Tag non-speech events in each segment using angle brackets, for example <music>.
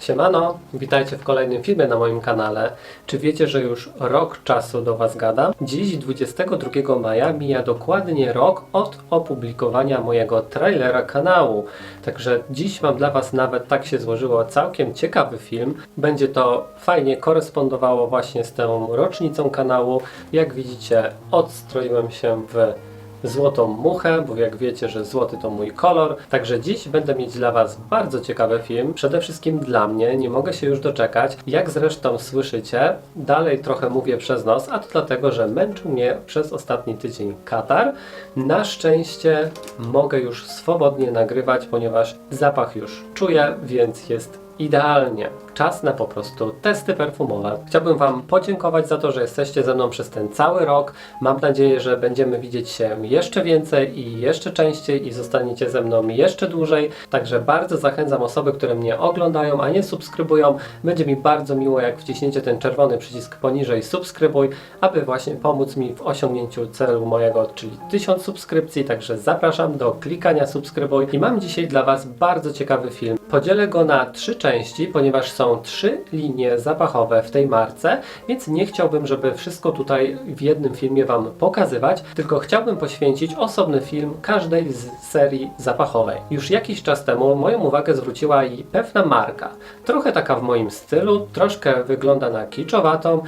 Siemano, witajcie w kolejnym filmie na moim kanale. Czy wiecie, że już rok czasu do Was gadam? Dziś, 22 maja, mija dokładnie rok od opublikowania mojego trailera kanału. Także dziś mam dla Was nawet, tak się złożyło, całkiem ciekawy film. Będzie to fajnie korespondowało właśnie z tą rocznicą kanału. Jak widzicie, odstroiłem się w złotą muchę, bo jak wiecie, że złoty to mój kolor. Także dziś będę mieć dla Was bardzo ciekawy film. Przede wszystkim dla mnie, nie mogę się już doczekać. Jak zresztą słyszycie, dalej trochę mówię przez nos, a to dlatego, że męczył mnie przez ostatni tydzień Katar. Na szczęście mogę już swobodnie nagrywać, ponieważ zapach już czuję, więc jest idealnie. Czas na po prostu testy perfumowe. Chciałbym Wam podziękować za to, że jesteście ze mną przez ten cały rok. Mam nadzieję, że będziemy widzieć się jeszcze więcej i jeszcze częściej i zostaniecie ze mną jeszcze dłużej. Także bardzo zachęcam osoby, które mnie oglądają, a nie subskrybują. Będzie mi bardzo miło, jak wciśniecie ten czerwony przycisk poniżej subskrybuj, aby właśnie pomóc mi w osiągnięciu celu mojego, czyli 1000 subskrypcji. Także zapraszam do klikania subskrybuj. I mam dzisiaj dla Was bardzo ciekawy film. Podzielę go na trzy części, ponieważ są trzy linie zapachowe w tej marce, więc nie chciałbym, żeby wszystko tutaj w jednym filmie Wam pokazywać, tylko chciałbym poświęcić osobny film każdej z serii zapachowej. Już jakiś czas temu moją uwagę zwróciła i pewna marka. Trochę taka w moim stylu, troszkę wygląda na kiczowatą,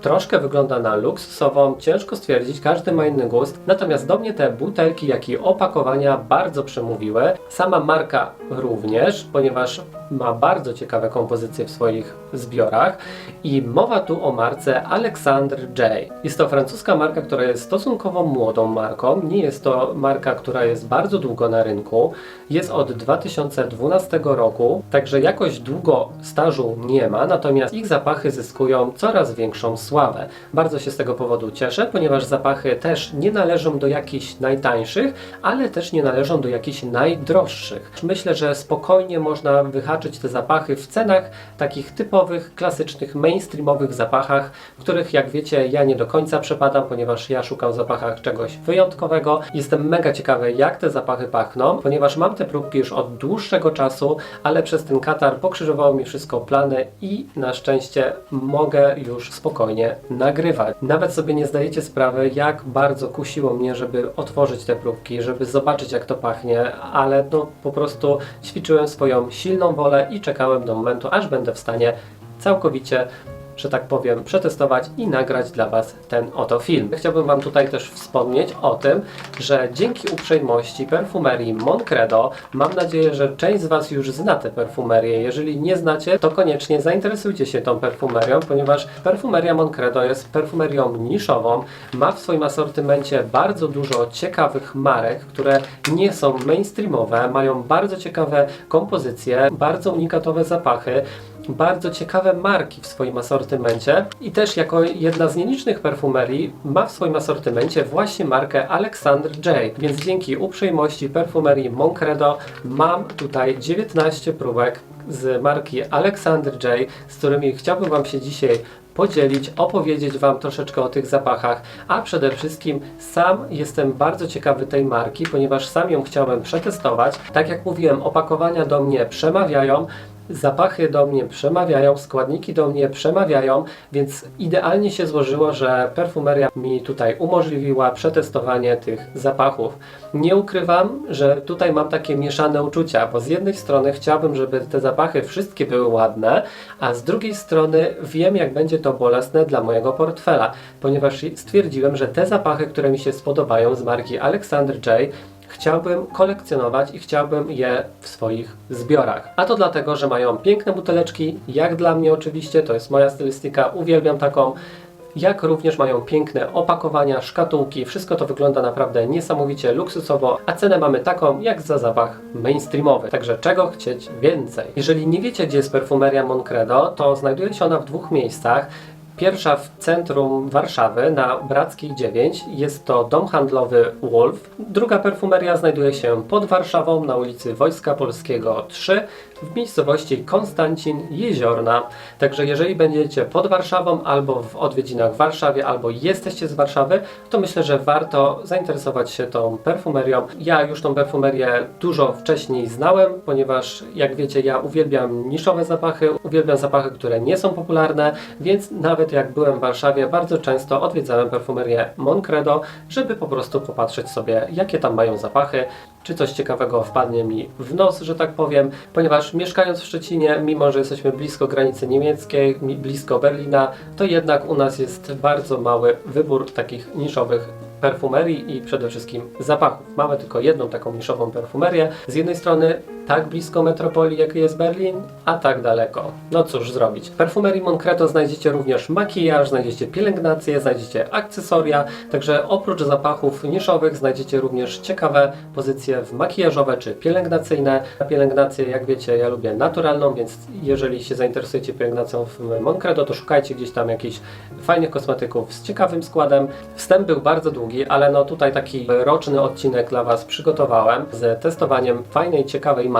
Troszkę wygląda na luksusową, ciężko stwierdzić, każdy ma inny gust. Natomiast do mnie te butelki, jak i opakowania bardzo przemówiły. Sama marka również, ponieważ ma bardzo ciekawe kompozycje w swoich zbiorach. I mowa tu o marce Alexander J. Jest to francuska marka, która jest stosunkowo młodą marką. Nie jest to marka, która jest bardzo długo na rynku. Jest od 2012 roku, także jakoś długo stażu nie ma, natomiast ich zapachy zyskują coraz większą sławę. Bardzo się z tego powodu cieszę, ponieważ zapachy też nie należą do jakichś najtańszych, ale też nie należą do jakichś najdroższych. Myślę, że spokojnie można wyhaczyć te zapachy w cenach takich typowych, klasycznych, mainstreamowych zapachach, których jak wiecie ja nie do końca przepadam, ponieważ ja szukam w zapachach czegoś wyjątkowego. Jestem mega ciekawy jak te zapachy pachną, ponieważ mam te próbki już od dłuższego czasu, ale przez ten katar pokrzyżowało mi wszystko plany i na szczęście mogę już spokojnie nagrywać. Nawet sobie nie zdajecie sprawy, jak bardzo kusiło mnie, żeby otworzyć te próbki, żeby zobaczyć jak to pachnie, ale no po prostu ćwiczyłem swoją silną wolę i czekałem do momentu, aż będę w stanie całkowicie że tak powiem, przetestować i nagrać dla Was ten oto film. Chciałbym Wam tutaj też wspomnieć o tym, że dzięki uprzejmości perfumerii Moncredo mam nadzieję, że część z Was już zna tę perfumerię. Jeżeli nie znacie, to koniecznie zainteresujcie się tą perfumerią, ponieważ perfumeria Moncredo jest perfumerią niszową, ma w swoim asortymencie bardzo dużo ciekawych marek, które nie są mainstreamowe, mają bardzo ciekawe kompozycje, bardzo unikatowe zapachy, bardzo ciekawe marki w swoim asortymencie i też jako jedna z nielicznych perfumerii ma w swoim asortymencie właśnie markę Alexander J. Więc dzięki uprzejmości perfumerii Moncredo mam tutaj 19 próbek z marki Alexander J, z którymi chciałbym Wam się dzisiaj podzielić, opowiedzieć Wam troszeczkę o tych zapachach, a przede wszystkim sam jestem bardzo ciekawy tej marki, ponieważ sam ją chciałem przetestować. Tak jak mówiłem, opakowania do mnie przemawiają, zapachy do mnie przemawiają, składniki do mnie przemawiają, więc idealnie się złożyło, że perfumeria mi tutaj umożliwiła przetestowanie tych zapachów. Nie ukrywam, że tutaj mam takie mieszane uczucia, bo z jednej strony chciałbym, żeby te zapachy wszystkie były ładne, a z drugiej strony wiem, jak będzie to bolesne dla mojego portfela, ponieważ stwierdziłem, że te zapachy, które mi się spodobają z marki Alexander J, chciałbym kolekcjonować i chciałbym je w swoich zbiorach. A to dlatego, że mają piękne buteleczki, jak dla mnie oczywiście, to jest moja stylistyka, uwielbiam taką. Jak również mają piękne opakowania, szkatułki, wszystko to wygląda naprawdę niesamowicie luksusowo, a cenę mamy taką jak za zapach mainstreamowy. Także czego chcieć więcej? Jeżeli nie wiecie, gdzie jest perfumeria Moncredo, to znajduje się ona w dwóch miejscach. Pierwsza w centrum Warszawy na Brackiej 9 jest to dom handlowy Wolf. Druga perfumeria znajduje się pod Warszawą na ulicy Wojska Polskiego 3 w miejscowości Konstancin Jeziorna. Także jeżeli będziecie pod Warszawą albo w odwiedzinach w Warszawie, albo jesteście z Warszawy, to myślę, że warto zainteresować się tą perfumerią. Ja już tą perfumerię dużo wcześniej znałem, ponieważ jak wiecie, ja uwielbiam niszowe zapachy, uwielbiam zapachy, które nie są popularne, więc nawet jak byłem w Warszawie, bardzo często odwiedzałem perfumerię Moncredo, żeby po prostu popatrzeć sobie, jakie tam mają zapachy, czy coś ciekawego wpadnie mi w nos, że tak powiem, ponieważ mieszkając w Szczecinie, mimo że jesteśmy blisko granicy niemieckiej, mi- blisko Berlina, to jednak u nas jest bardzo mały wybór takich niszowych perfumerii i przede wszystkim zapachów. Mamy tylko jedną taką niszową perfumerię. Z jednej strony tak blisko metropolii, jak jest Berlin, a tak daleko. No cóż zrobić. W perfumerii Moncreto znajdziecie również makijaż, znajdziecie pielęgnację, znajdziecie akcesoria, także oprócz zapachów niszowych znajdziecie również ciekawe pozycje w makijażowe czy pielęgnacyjne. Pielęgnację, jak wiecie, ja lubię naturalną, więc jeżeli się zainteresujecie pielęgnacją w Moncredo, to szukajcie gdzieś tam jakichś fajnych kosmetyków z ciekawym składem. Wstęp był bardzo długi, ale no tutaj taki roczny odcinek dla Was przygotowałem z testowaniem fajnej, ciekawej marki.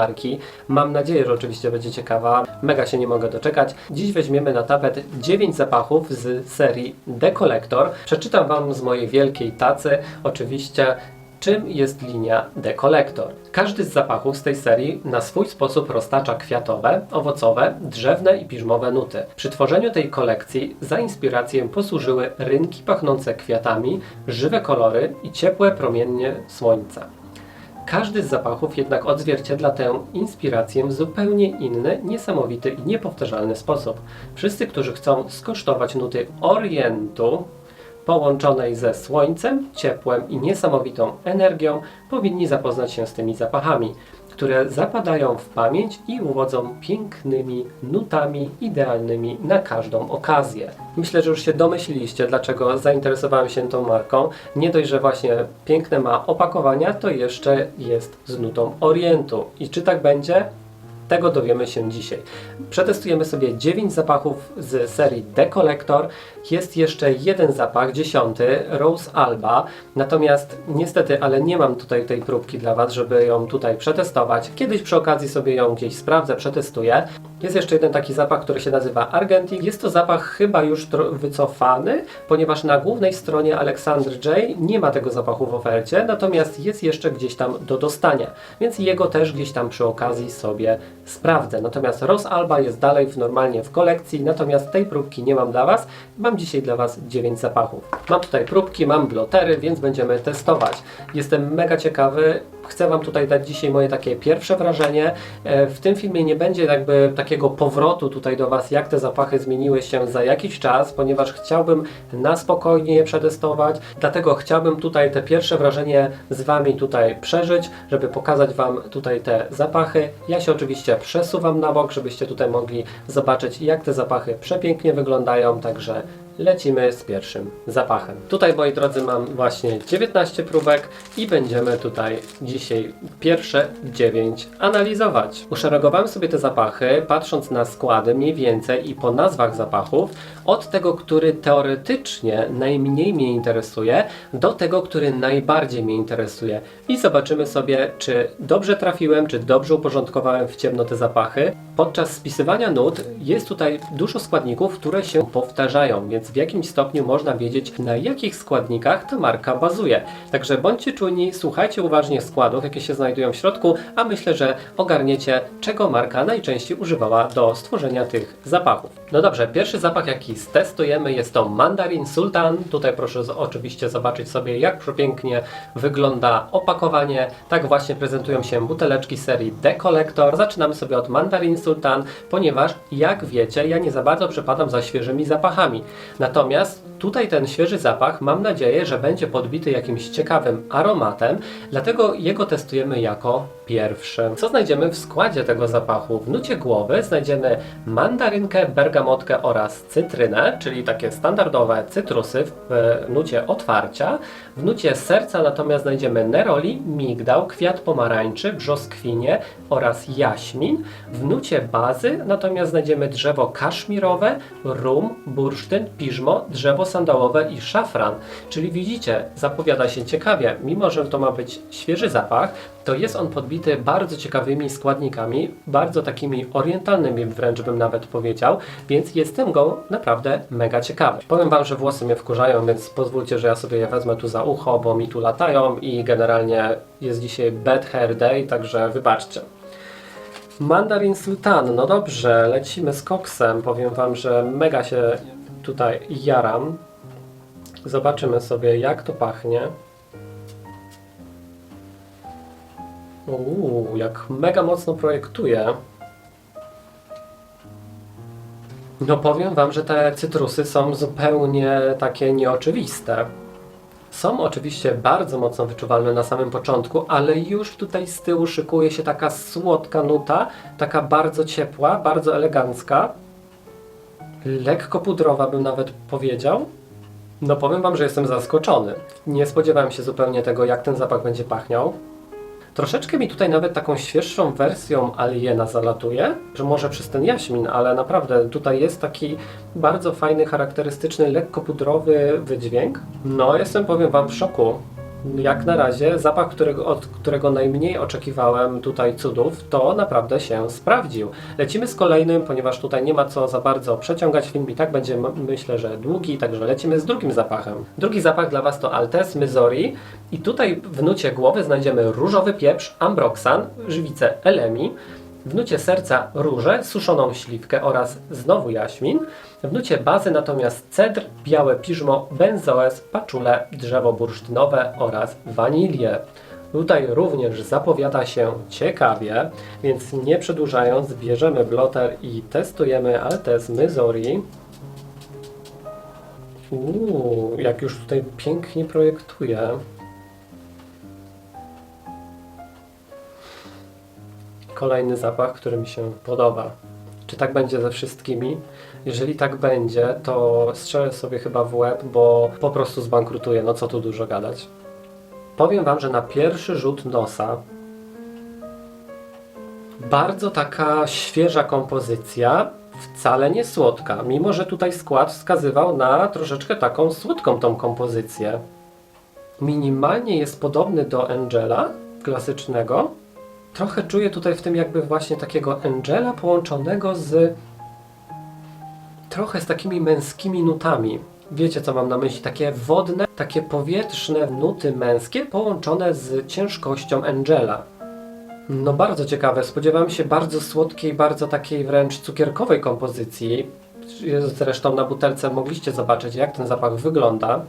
Mam nadzieję, że oczywiście będzie ciekawa. Mega się nie mogę doczekać. Dziś weźmiemy na tapet 9 zapachów z serii The Collector. Przeczytam Wam z mojej wielkiej tacy, oczywiście Czym jest linia The Collector? Każdy z zapachów z tej serii na swój sposób roztacza kwiatowe, owocowe, drzewne i piżmowe nuty. Przy tworzeniu tej kolekcji za inspirację posłużyły rynki pachnące kwiatami, żywe kolory i ciepłe promienie słońca. Każdy z zapachów jednak odzwierciedla tę inspirację w zupełnie inny, niesamowity i niepowtarzalny sposób. Wszyscy, którzy chcą skosztować nuty Orientu, połączonej ze słońcem, ciepłem i niesamowitą energią, powinni zapoznać się z tymi zapachami, które zapadają w pamięć i uwodzą pięknymi nutami idealnymi na każdą okazję. Myślę, że już się domyśliliście, dlaczego zainteresowałem się tą marką. Nie dość, że właśnie piękne ma opakowania, to jeszcze jest z nutą Orientu. I czy tak będzie? Tego dowiemy się dzisiaj. Przetestujemy sobie 9 zapachów z serii The Collector. Jest jeszcze jeden zapach, dziesiąty, Rose Alba. Natomiast niestety, ale nie mam tutaj tej próbki dla Was, żeby ją tutaj przetestować. Kiedyś przy okazji sobie ją gdzieś sprawdzę, przetestuję. Jest jeszcze jeden taki zapach, który się nazywa Argentic. Jest to zapach chyba już wycofany, ponieważ na głównej stronie Alexander J nie ma tego zapachu w ofercie, natomiast jest jeszcze gdzieś tam do dostania, więc jego też gdzieś tam przy okazji sobie sprawdzę. Natomiast Rose Alba jest dalej w, normalnie w kolekcji, natomiast tej próbki nie mam dla Was. Mam dzisiaj dla Was 9 zapachów. Mam tutaj próbki, mam blotery, więc będziemy testować. Jestem mega ciekawy. Chcę Wam tutaj dać dzisiaj moje takie pierwsze wrażenie. E, W tym filmie nie będzie jakby takiego powrotu tutaj do Was, jak te zapachy zmieniły się za jakiś czas, ponieważ chciałbym na spokojnie je przetestować. Dlatego chciałbym tutaj te pierwsze wrażenie z Wami tutaj przeżyć, żeby pokazać Wam tutaj te zapachy. Ja się oczywiście przesuwam na bok, żebyście tutaj mogli zobaczyć, jak te zapachy przepięknie wyglądają. Także lecimy z pierwszym zapachem. Tutaj, moi drodzy, mam właśnie 19 próbek i będziemy tutaj dzisiaj pierwsze 9 analizować. Uszeregowałem sobie te zapachy, patrząc na składy mniej więcej i po nazwach zapachów, od tego, który teoretycznie najmniej mnie interesuje, do tego, który najbardziej mnie interesuje. I zobaczymy sobie, czy dobrze trafiłem, czy dobrze uporządkowałem w ciemno te zapachy. Podczas spisywania nut jest tutaj dużo składników, które się powtarzają, więc w jakimś stopniu można wiedzieć, na jakich składnikach ta marka bazuje. Także bądźcie czujni, słuchajcie uważnie składów, jakie się znajdują w środku, a myślę, że ogarniecie, czego marka najczęściej używała do stworzenia tych zapachów. No dobrze, pierwszy zapach, jaki stestujemy, jest to Mandarin Sultan. Tutaj proszę oczywiście zobaczyć sobie, jak przepięknie wygląda opakowanie. Tak właśnie prezentują się buteleczki serii The Collector. Zaczynamy sobie od Mandarin Sultan, ponieważ jak wiecie, ja nie za bardzo przepadam za świeżymi zapachami. Natomiast Tutaj ten świeży zapach mam nadzieję, że będzie podbity jakimś ciekawym aromatem, dlatego jego testujemy jako pierwszy. Co znajdziemy w składzie tego zapachu? W nucie głowy znajdziemy mandarynkę, bergamotkę oraz cytrynę, czyli takie standardowe cytrusy w nucie otwarcia. W nucie serca natomiast znajdziemy neroli, migdał, kwiat pomarańczy, brzoskwinie oraz jaśmin. W nucie bazy natomiast znajdziemy drzewo kaszmirowe, rum, bursztyn, piżmo, drzewo sandałowe i szafran. Czyli widzicie, zapowiada się ciekawie. Mimo, że to ma być świeży zapach, to jest on podbity bardzo ciekawymi składnikami, bardzo takimi orientalnymi wręcz bym nawet powiedział, więc jestem go naprawdę mega ciekawy. Powiem Wam, że włosy mnie wkurzają, więc pozwólcie, że ja sobie je wezmę tu za ucho, bo mi tu latają i generalnie jest dzisiaj bad hair day, także wybaczcie. Mandarin Sultan, no dobrze, lecimy z koksem. Powiem Wam, że mega się tutaj jaram. Zobaczymy sobie, jak to pachnie. Uuu, jak mega mocno projektuje. No powiem Wam, że te cytrusy są zupełnie takie nieoczywiste. Są oczywiście bardzo mocno wyczuwalne na samym początku, ale już tutaj z tyłu szykuje się taka słodka nuta, taka bardzo ciepła, bardzo elegancka. Lekko pudrowa bym nawet powiedział. No powiem Wam, że jestem zaskoczony. Nie spodziewałem się zupełnie tego, jak ten zapach będzie pachniał. Troszeczkę mi tutaj nawet taką świeższą wersją Aliena zalatuje, że może przez ten jaśmin, ale naprawdę tutaj jest taki bardzo fajny, charakterystyczny, lekko pudrowy wydźwięk. No, jestem, powiem Wam, w szoku. Jak na razie zapach, którego, od którego najmniej oczekiwałem tutaj cudów, to naprawdę się sprawdził. Lecimy z kolejnym, ponieważ tutaj nie ma co za bardzo przeciągać film i tak będzie myślę, że długi, także lecimy z drugim zapachem. Drugi zapach dla Was to Altes Missouri i tutaj w nucie głowy znajdziemy różowy pieprz, ambroxan, żywicę elemi, w nucie serca róże, suszoną śliwkę oraz znowu jaśmin. W nucie bazy natomiast cedr, białe piżmo, benzoes, paczule, drzewo bursztynowe oraz wanilię. Tutaj również zapowiada się ciekawie, więc nie przedłużając, bierzemy bloter i testujemy Altes Missouri. Uuu, jak już tutaj pięknie projektuje. Kolejny zapach, który mi się podoba. Czy tak będzie ze wszystkimi? Jeżeli tak będzie, to strzelę sobie chyba w łeb, bo po prostu zbankrutuję. No co tu dużo gadać. Powiem Wam, że na pierwszy rzut nosa bardzo taka świeża kompozycja, wcale nie słodka, mimo że tutaj skład wskazywał na troszeczkę taką słodką tą kompozycję. Minimalnie jest podobny do Angela klasycznego. Trochę czuję tutaj w tym jakby właśnie takiego Angela połączonego z trochę z takimi męskimi nutami. Wiecie co mam na myśli? Takie wodne, takie powietrzne nuty męskie połączone z ciężkością Angela. No bardzo ciekawe. Spodziewałem się bardzo słodkiej, bardzo takiej wręcz cukierkowej kompozycji. Zresztą na butelce mogliście zobaczyć, jak ten zapach wygląda.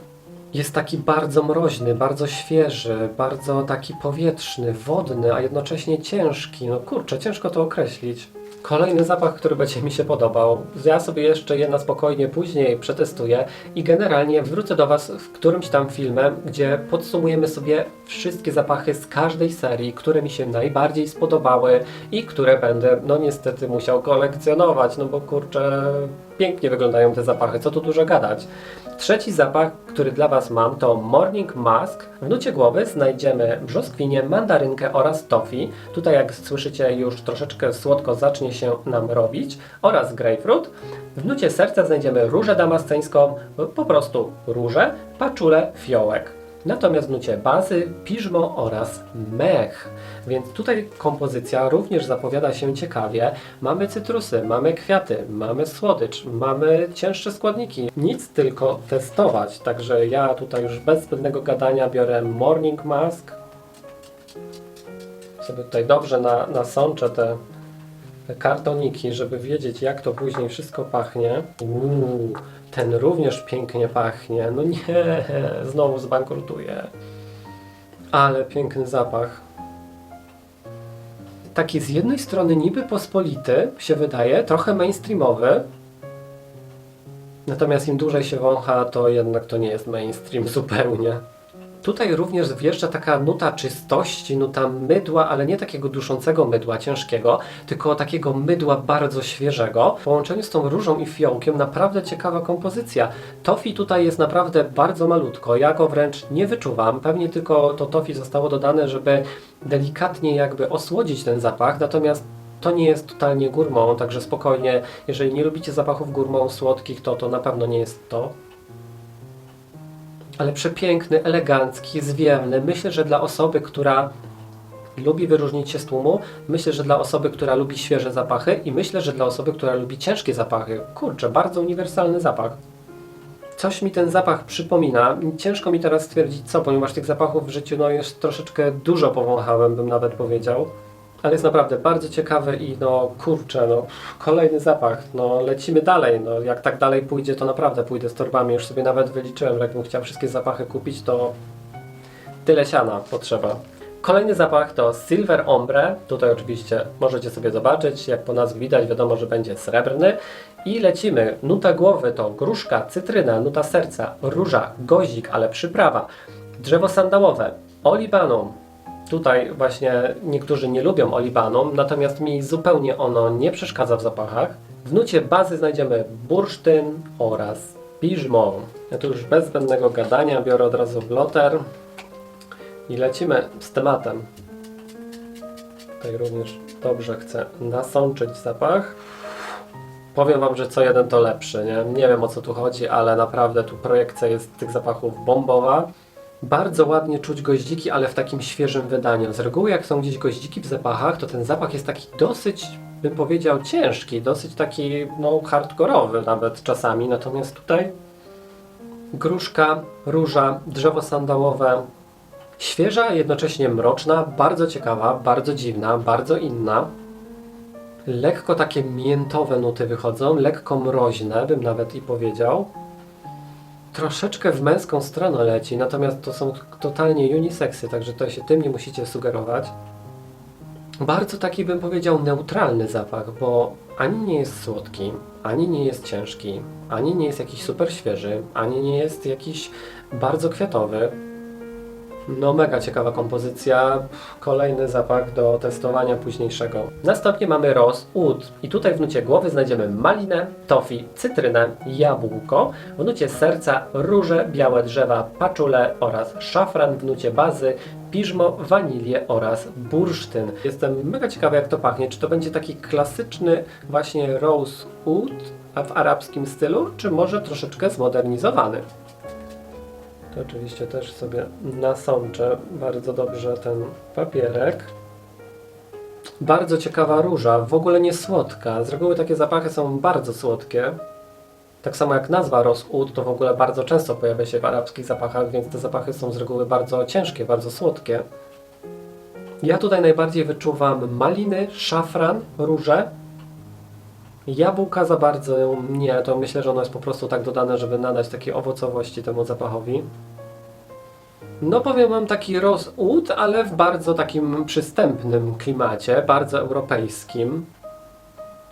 Jest taki bardzo mroźny, bardzo świeży, bardzo taki powietrzny, wodny, a jednocześnie ciężki. No kurczę, ciężko to określić. Kolejny zapach, który będzie mi się podobał. Ja sobie jeszcze je na spokojnie później przetestuję i generalnie wrócę do Was w którymś tam filmem, gdzie podsumujemy sobie wszystkie zapachy z każdej serii, które mi się najbardziej spodobały i które będę, no niestety, musiał kolekcjonować, no bo kurczę, pięknie wyglądają te zapachy, co tu dużo gadać. Trzeci zapach, który dla Was mam, to Morning Mask. W nucie głowy znajdziemy brzoskwinie, mandarynkę oraz toffee. Tutaj, jak słyszycie, już troszeczkę słodko zacznie się nam robić. Oraz grapefruit. W nucie serca znajdziemy różę damasceńską, po prostu różę, paczulę, fiołek. Natomiast w nucie bazy, piżmo oraz mech. Więc tutaj kompozycja również zapowiada się ciekawie. Mamy cytrusy, mamy kwiaty, mamy słodycz, mamy cięższe składniki. Nic tylko testować. Także ja tutaj już bez zbędnego gadania biorę Morning Mask. Sobie tutaj dobrze na, nasączę te kartoniki, żeby wiedzieć jak to później wszystko pachnie. Uuu, ten również pięknie pachnie. No nie, znowu zbankrutuję. Ale piękny zapach. Taki z jednej strony niby pospolity, się wydaje, trochę mainstreamowy. Natomiast im dłużej się wącha, to jednak to nie jest mainstream <laughs> zupełnie. Tutaj również wjeżdża taka nuta czystości, nuta mydła, ale nie takiego duszącego mydła ciężkiego, tylko takiego mydła bardzo świeżego. W połączeniu z tą różą i fiołkiem naprawdę ciekawa kompozycja. Tofi tutaj jest naprawdę bardzo malutko, ja go wręcz nie wyczuwam. Pewnie tylko to tofi zostało dodane, żeby delikatnie jakby osłodzić ten zapach, natomiast to nie jest totalnie górmą, także spokojnie, jeżeli nie lubicie zapachów górmą słodkich, to to na pewno nie jest to ale przepiękny, elegancki, zwiewny. Myślę, że dla osoby, która lubi wyróżnić się z tłumu, myślę, że dla osoby, która lubi świeże zapachy i myślę, że dla osoby, która lubi ciężkie zapachy. Kurczę, bardzo uniwersalny zapach. Coś mi ten zapach przypomina. Ciężko mi teraz stwierdzić co, ponieważ tych zapachów w życiu no już troszeczkę dużo powąchałem, bym nawet powiedział. Ale jest naprawdę bardzo ciekawy i no kurczę, no kolejny zapach, no lecimy dalej, no jak tak dalej pójdzie, to naprawdę pójdę z torbami, już sobie nawet wyliczyłem, że jakbym chciał wszystkie zapachy kupić, to tyle siana potrzeba. Kolejny zapach to Silver Ombre, tutaj oczywiście możecie sobie zobaczyć, jak po nazwie widać, wiadomo, że będzie srebrny. I lecimy, nuta głowy to gruszka, cytryna, nuta serca, róża, gozik, ale przyprawa, drzewo sandałowe, olibanum, Tutaj właśnie niektórzy nie lubią olibanum, natomiast mi zupełnie ono nie przeszkadza w zapachach. W nucie bazy znajdziemy bursztyn oraz piżmo. Ja tu już bez zbędnego gadania biorę od razu bloter i lecimy z tematem. Tutaj również dobrze chcę nasączyć zapach. Powiem Wam, że co jeden to lepszy. Nie, nie wiem o co tu chodzi, ale naprawdę tu projekcja jest tych zapachów bombowa. Bardzo ładnie czuć goździki, ale w takim świeżym wydaniu. Z reguły jak są gdzieś goździki w zapachach, to ten zapach jest taki dosyć, bym powiedział, ciężki, dosyć taki, no, hardkorowy nawet czasami. Natomiast tutaj gruszka, róża, drzewo sandałowe, świeża, jednocześnie mroczna, bardzo ciekawa, bardzo dziwna, bardzo inna. Lekko takie miętowe nuty wychodzą, lekko mroźne, bym nawet i powiedział troszeczkę w męską stronę leci, natomiast to są totalnie uniseksy, także to się tym nie musicie sugerować. Bardzo taki bym powiedział neutralny zapach, bo ani nie jest słodki, ani nie jest ciężki, ani nie jest jakiś super świeży, ani nie jest jakiś bardzo kwiatowy. No mega ciekawa kompozycja, kolejny zapach do testowania późniejszego. Następnie mamy Rose Oud i tutaj w nucie głowy znajdziemy malinę, tofi, cytrynę, jabłko, w nucie serca róże, białe drzewa, paczule oraz szafran w nucie bazy, piżmo, wanilię oraz bursztyn. Jestem mega ciekawy jak to pachnie, czy to będzie taki klasyczny właśnie Rose Oud a w arabskim stylu, czy może troszeczkę zmodernizowany. To oczywiście też sobie nasączę bardzo dobrze ten papierek. Bardzo ciekawa róża, w ogóle nie słodka. Z reguły takie zapachy są bardzo słodkie. Tak samo jak nazwa Rosud, to w ogóle bardzo często pojawia się w arabskich zapachach, więc te zapachy są z reguły bardzo ciężkie, bardzo słodkie. Ja tutaj najbardziej wyczuwam maliny, szafran, róże. Jabłka za bardzo nie, to myślę, że ono jest po prostu tak dodane, żeby nadać takiej owocowości temu zapachowi. No powiem wam taki rozud, ale w bardzo takim przystępnym klimacie, bardzo europejskim.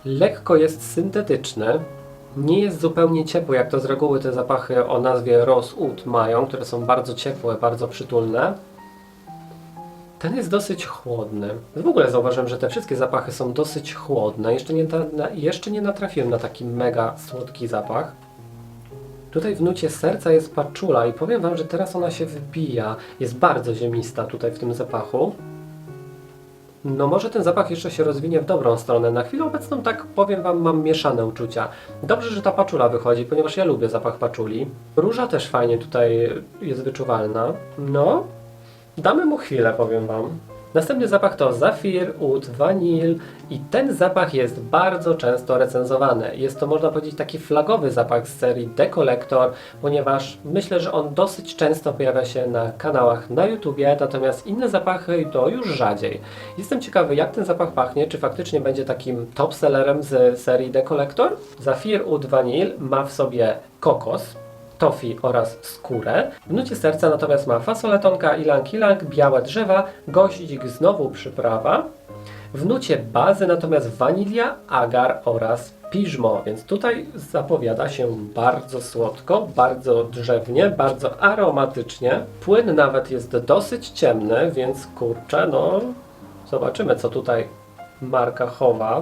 Lekko jest syntetyczny. Nie jest zupełnie ciepły, jak to z reguły te zapachy o nazwie rozud mają, które są bardzo ciepłe, bardzo przytulne. Ten jest dosyć chłodny. W ogóle zauważyłem, że te wszystkie zapachy są dosyć chłodne. Jeszcze nie, na, jeszcze nie natrafiłem na taki mega słodki zapach. Tutaj w nucie serca jest paczula i powiem Wam, że teraz ona się wybija. Jest bardzo ziemista tutaj w tym zapachu. No może ten zapach jeszcze się rozwinie w dobrą stronę. Na chwilę obecną tak powiem Wam mam mieszane uczucia. Dobrze, że ta paczula wychodzi, ponieważ ja lubię zapach paczuli. Róża też fajnie tutaj jest wyczuwalna. No, damy mu chwilę powiem Wam. Następny zapach to Zafir, Oud, Vanil i ten zapach jest bardzo często recenzowany. Jest to można powiedzieć taki flagowy zapach z serii Decollector, ponieważ myślę, że on dosyć często pojawia się na kanałach na YouTubie, natomiast inne zapachy to już rzadziej. Jestem ciekawy jak ten zapach pachnie, czy faktycznie będzie takim top sellerem z serii Decollector. Zafir, Oud, Vanil ma w sobie kokos, tofi oraz skórę. W nucie serca natomiast ma fasoletonka, ilang ilang, białe drzewa, goździk, znowu przyprawa. W nucie bazy natomiast wanilia, agar oraz piżmo, więc tutaj zapowiada się bardzo słodko, bardzo drzewnie, bardzo aromatycznie. Płyn nawet jest dosyć ciemny, więc kurczę, no zobaczymy co tutaj marka chowa.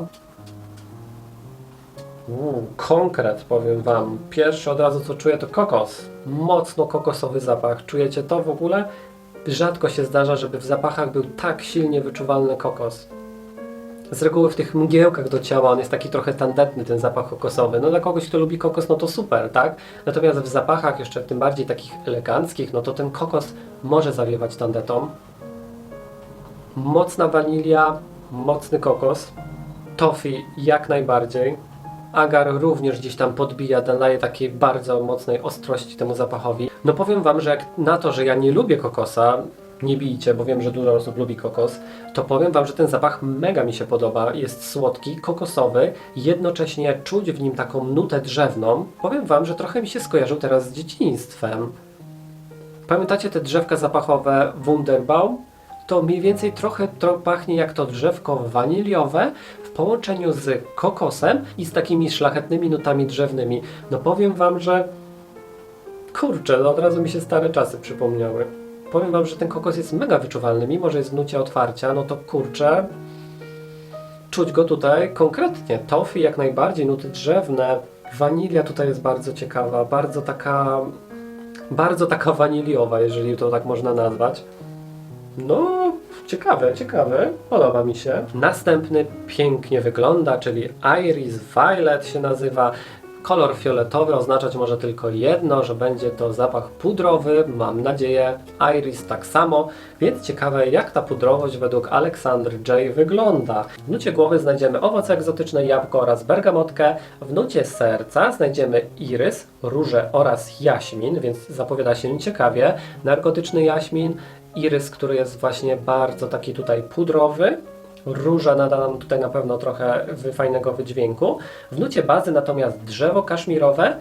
Uuu, konkret, powiem Wam. Pierwszy od razu co czuję to kokos. Mocno kokosowy zapach. Czujecie to w ogóle? Rzadko się zdarza, żeby w zapachach był tak silnie wyczuwalny kokos. Z reguły w tych mgiełkach do ciała on jest taki trochę tandetny, ten zapach kokosowy. No dla kogoś, kto lubi kokos, no to super, tak? Natomiast w zapachach jeszcze tym bardziej takich eleganckich, no to ten kokos może zawiewać tandetą. Mocna wanilia, mocny kokos. Toffee jak najbardziej. Agar również gdzieś tam podbija, daje takiej bardzo mocnej ostrości temu zapachowi. No powiem Wam, że jak na to, że ja nie lubię kokosa, nie bijcie, bo wiem, że dużo osób lubi kokos, to powiem Wam, że ten zapach mega mi się podoba. Jest słodki, kokosowy, jednocześnie czuć w nim taką nutę drzewną. Powiem Wam, że trochę mi się skojarzył teraz z dzieciństwem. Pamiętacie te drzewka zapachowe Wunderbaum? To mniej więcej trochę tro pachnie jak to drzewko waniliowe połączeniu z kokosem i z takimi szlachetnymi nutami drzewnymi. No powiem Wam, że kurczę, no od razu mi się stare czasy przypomniały. Powiem Wam, że ten kokos jest mega wyczuwalny, mimo że jest w nucie otwarcia, no to kurczę, czuć go tutaj konkretnie. Toffee jak najbardziej, nuty drzewne. Wanilia tutaj jest bardzo ciekawa, bardzo taka, bardzo taka waniliowa, jeżeli to tak można nazwać. No, ciekawe, ciekawe, podoba mi się. Następny pięknie wygląda, czyli Iris Violet się nazywa. Kolor fioletowy oznaczać może tylko jedno, że będzie to zapach pudrowy, mam nadzieję. Iris tak samo, więc ciekawe jak ta pudrowość według Aleksandry J wygląda. W nucie głowy znajdziemy owoce egzotyczne, jabłko oraz bergamotkę. W nucie serca znajdziemy irys, róże oraz jaśmin, więc zapowiada się ciekawie. Narkotyczny jaśmin, irys, który jest właśnie bardzo taki tutaj pudrowy. Róża nada nam tutaj na pewno trochę fajnego wydźwięku. W nucie bazy natomiast drzewo kaszmirowe,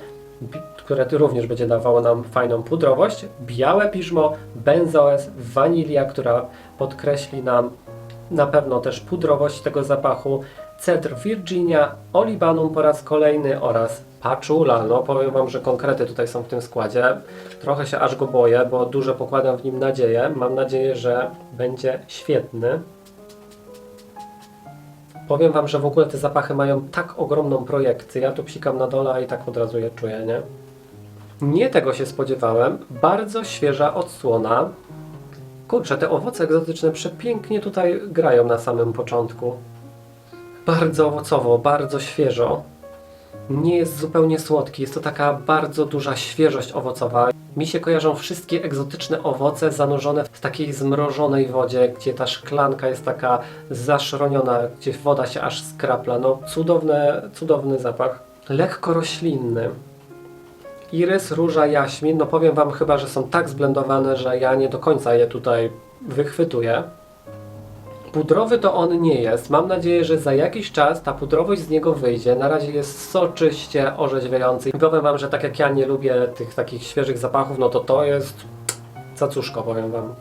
które również będzie dawało nam fajną pudrowość, białe piżmo, benzoes, wanilia, która podkreśli nam na pewno też pudrowość tego zapachu, cedr Virginia, olibanum po raz kolejny oraz paczula. No powiem Wam, że konkrety tutaj są w tym składzie. Trochę się aż go boję, bo dużo pokładam w nim nadzieję. Mam nadzieję, że będzie świetny. Powiem Wam, że w ogóle te zapachy mają tak ogromną projekcję. Ja tu psikam na dole i tak od razu je czuję, nie? Nie tego się spodziewałem. Bardzo świeża odsłona. Kurczę, te owoce egzotyczne przepięknie tutaj grają na samym początku. Bardzo owocowo, bardzo świeżo. Nie jest zupełnie słodki, jest to taka bardzo duża świeżość owocowa. Mi się kojarzą wszystkie egzotyczne owoce zanurzone w takiej zmrożonej wodzie, gdzie ta szklanka jest taka zaszroniona, gdzie woda się aż skrapla. No cudowne, cudowny zapach. Lekko roślinny. Irys, róża, jaśmin, no powiem Wam chyba, że są tak zblendowane, że ja nie do końca je tutaj wychwytuję. Pudrowy to on nie jest. Mam nadzieję, że za jakiś czas ta pudrowość z niego wyjdzie. Na razie jest soczyście orzeźwiający. I powiem Wam, że tak jak ja nie lubię tych takich świeżych zapachów, no to to jest cacuszko, powiem Wam.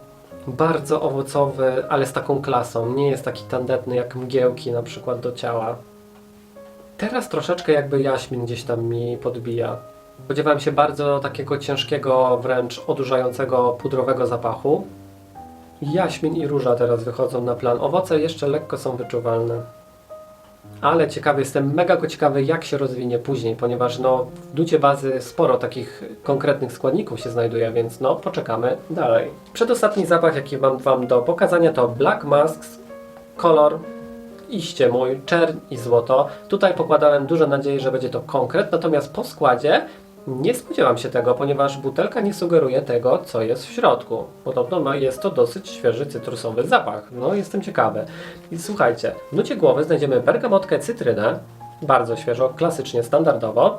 Bardzo owocowy, ale z taką klasą. Nie jest taki tandetny jak mgiełki na przykład do ciała. Teraz troszeczkę jakby jaśmin gdzieś tam mi podbija. Spodziewałem się bardzo takiego ciężkiego, wręcz odurzającego, pudrowego zapachu. Jaśmin i róża teraz wychodzą na plan. Owoce jeszcze lekko są wyczuwalne. Ale ciekawy jestem, mega go ciekawy jak się rozwinie później, ponieważ no, w nucie bazy sporo takich konkretnych składników się znajduje, więc no poczekamy dalej. Przedostatni zapach jaki mam Wam do pokazania to Black Masks kolor iście mój, czerń i złoto. Tutaj pokładałem duże nadzieje, że będzie to konkret, natomiast po składzie nie spodziewam się tego, ponieważ butelka nie sugeruje tego, co jest w środku. Podobno ma, jest to dosyć świeży cytrusowy zapach. No, jestem ciekawy. I słuchajcie, w nucie głowy znajdziemy bergamotkę, cytrynę, bardzo świeżo, klasycznie, standardowo.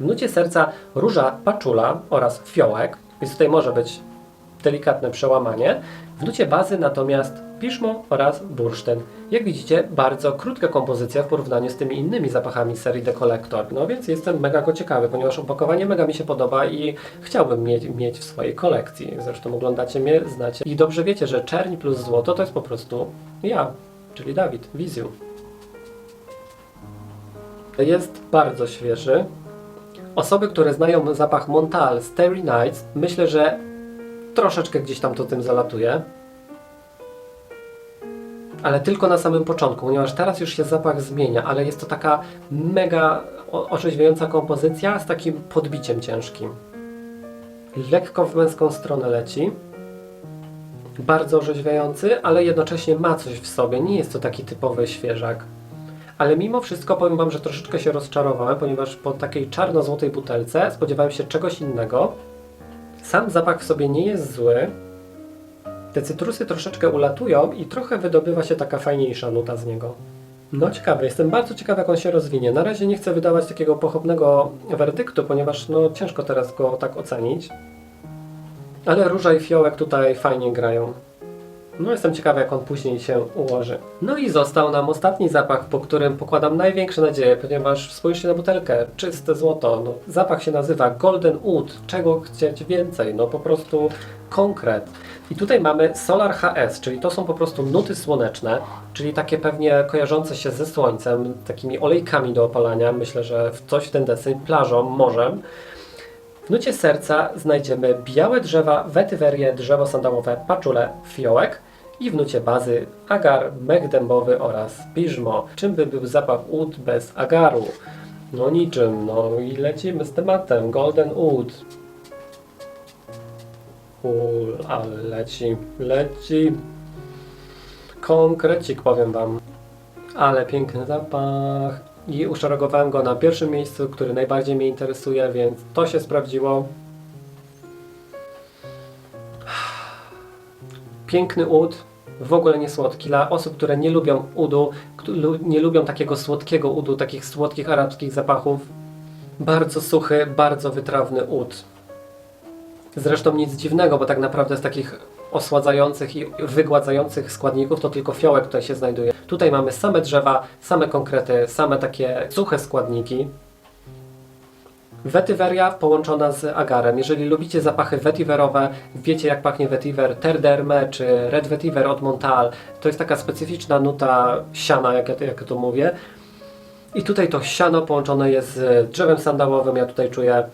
W nucie serca róża, paczula oraz fiołek, więc tutaj może być delikatne przełamanie. W nucie bazy natomiast piszmo oraz bursztyn. Jak widzicie, bardzo krótka kompozycja w porównaniu z tymi innymi zapachami serii The Collector. No więc jestem mega go ciekawy, ponieważ opakowanie mega mi się podoba i chciałbym mieć, mieć w swojej kolekcji. Zresztą oglądacie mnie, znacie i dobrze wiecie, że czerń plus złoto to jest po prostu ja. czyli Dawid, Wizju. Jest bardzo świeży. Osoby, które znają zapach Montal Starry Nights, myślę, że troszeczkę gdzieś tam to tym zalatuje. Ale tylko na samym początku, ponieważ teraz już się zapach zmienia, ale jest to taka mega orzeźwiająca kompozycja z takim podbiciem ciężkim. Lekko w męską stronę leci. Bardzo orzeźwiający, ale jednocześnie ma coś w sobie. Nie jest to taki typowy świeżak. Ale mimo wszystko powiem Wam, że troszeczkę się rozczarowałem, ponieważ po takiej czarno-złotej butelce spodziewałem się czegoś innego. Sam zapach w sobie nie jest zły. Te cytrusy troszeczkę ulatują i trochę wydobywa się taka fajniejsza nuta z niego. No ciekawe, jestem bardzo ciekawy jak on się rozwinie. Na razie nie chcę wydawać takiego pochopnego werdyktu, ponieważ no ciężko teraz go tak ocenić. Ale róża i fiołek tutaj fajnie grają. No jestem ciekawy jak on później się ułoży. No i został nam ostatni zapach, po którym pokładam największe nadzieje, ponieważ spójrzcie na butelkę, czyste złoto. No, zapach się nazywa Golden Oud. Czego chcieć więcej? No po prostu konkret. I tutaj mamy Solar HS, czyli to są po prostu nuty słoneczne, czyli takie pewnie kojarzące się ze słońcem, takimi olejkami do opalania. Myślę, że w coś w ten deseń, plażą, morzem. W nucie serca znajdziemy białe drzewa, wetywerie, drzewo sandałowe, paczule, fiołek i w nucie bazy agar, mek dębowy oraz piżmo. Czym by był zapach ud bez agaru? No niczym, no i lecimy z tematem. Golden Oud. Ul, ale leci, leci. Konkrecik powiem Wam. Ale piękny zapach. I uszeregowałem go na pierwszym miejscu, który najbardziej mnie interesuje, więc to się sprawdziło. Piękny ud, w ogóle nie słodki. Dla osób, które nie lubią udu, nie lubią takiego słodkiego udu, takich słodkich arabskich zapachów, bardzo suchy, bardzo wytrawny ud. Zresztą nic dziwnego, bo tak naprawdę z takich osładzających i wygładzających składników to tylko fiołek tutaj się znajduje. Tutaj mamy same drzewa, same konkrety, same takie suche składniki. Wetyweria połączona z agarem. Jeżeli lubicie zapachy wetiwerowe, wiecie jak pachnie vetiver Terderme czy Red Vetiver od Montal, to jest taka specyficzna nuta siana, jak ja, jak ja to mówię. I tutaj to siano połączone jest z drzewem sandałowym, ja tutaj czuję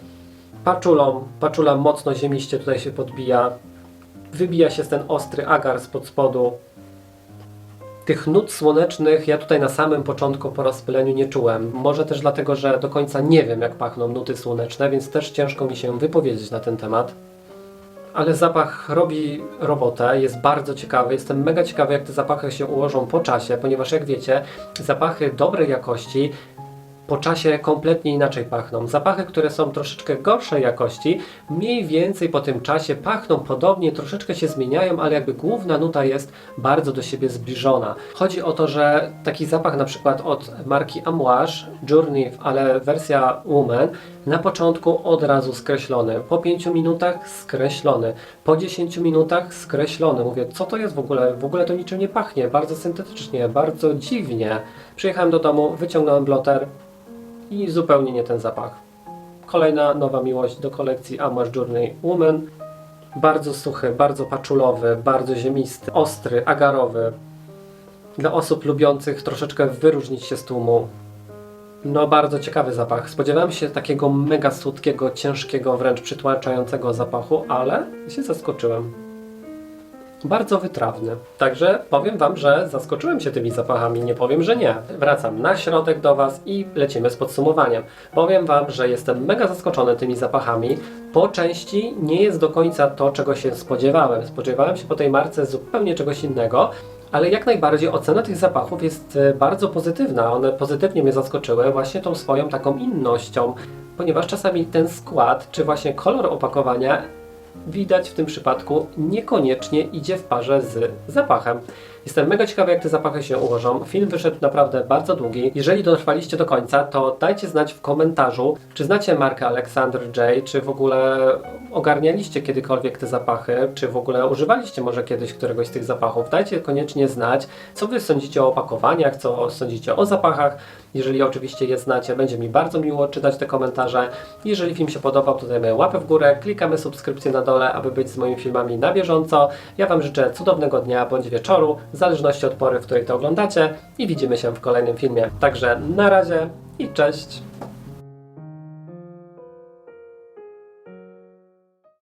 paczulą. Paczula mocno ziemiście tutaj się podbija. Wybija się ten ostry agar spod spodu. Tych nut słonecznych ja tutaj na samym początku po rozpyleniu nie czułem. Może też dlatego, że do końca nie wiem jak pachną nuty słoneczne, więc też ciężko mi się wypowiedzieć na ten temat. Ale zapach robi robotę, jest bardzo ciekawy. Jestem mega ciekawy, jak te zapachy się ułożą po czasie, ponieważ jak wiecie, zapachy dobrej jakości po czasie kompletnie inaczej pachną. Zapachy, które są troszeczkę gorszej jakości, mniej więcej po tym czasie pachną podobnie, troszeczkę się zmieniają, ale jakby główna nuta jest bardzo do siebie zbliżona. Chodzi o to, że taki zapach na przykład od marki Amouage, Journey, ale wersja Woman, na początku od razu skreślony, po 5 minutach skreślony, po 10 minutach skreślony. Mówię, co to jest w ogóle? W ogóle to niczym nie pachnie, bardzo syntetycznie, bardzo dziwnie. Przyjechałem do domu, wyciągnąłem bloter, i zupełnie nie ten zapach. Kolejna nowa miłość do kolekcji Amouage Journey Woman. Bardzo suchy, bardzo paczulowy, bardzo ziemisty, ostry, agarowy. Dla osób lubiących troszeczkę wyróżnić się z tłumu. No, bardzo ciekawy zapach. Spodziewałem się takiego mega słodkiego, ciężkiego, wręcz przytłaczającego zapachu, ale się zaskoczyłem. Bardzo wytrawny. Także powiem Wam, że zaskoczyłem się tymi zapachami, nie powiem, że nie. Wracam na środek do Was i lecimy z podsumowaniem. Powiem Wam, że jestem mega zaskoczony tymi zapachami. Po części nie jest do końca to, czego się spodziewałem. Spodziewałem się po tej marce zupełnie czegoś innego. Ale jak najbardziej ocena tych zapachów jest e, bardzo pozytywna. One pozytywnie mnie zaskoczyły właśnie tą swoją taką innością, ponieważ czasami ten skład, czy właśnie kolor opakowania widać w tym przypadku niekoniecznie idzie w parze z zapachem. Jestem mega ciekawy, jak te zapachy się ułożą. Film wyszedł naprawdę bardzo długi. Jeżeli dotrwaliście do końca, to dajcie znać w komentarzu, czy znacie markę Alexander J, czy w ogóle ogarnialiście kiedykolwiek te zapachy, czy w ogóle używaliście może kiedyś któregoś z tych zapachów. Dajcie koniecznie znać, co Wy sądzicie o opakowaniach, co sądzicie o zapachach. Jeżeli oczywiście je znacie, będzie mi bardzo miło czytać te komentarze. Jeżeli film się podobał, to dajmy łapę w górę, klikamy subskrypcję na dole, aby być z moimi filmami na bieżąco. Ja Wam życzę cudownego dnia bądź wieczoru. w zależności od pory, w której to oglądacie i widzimy się w kolejnym filmie. Także na razie i cześć!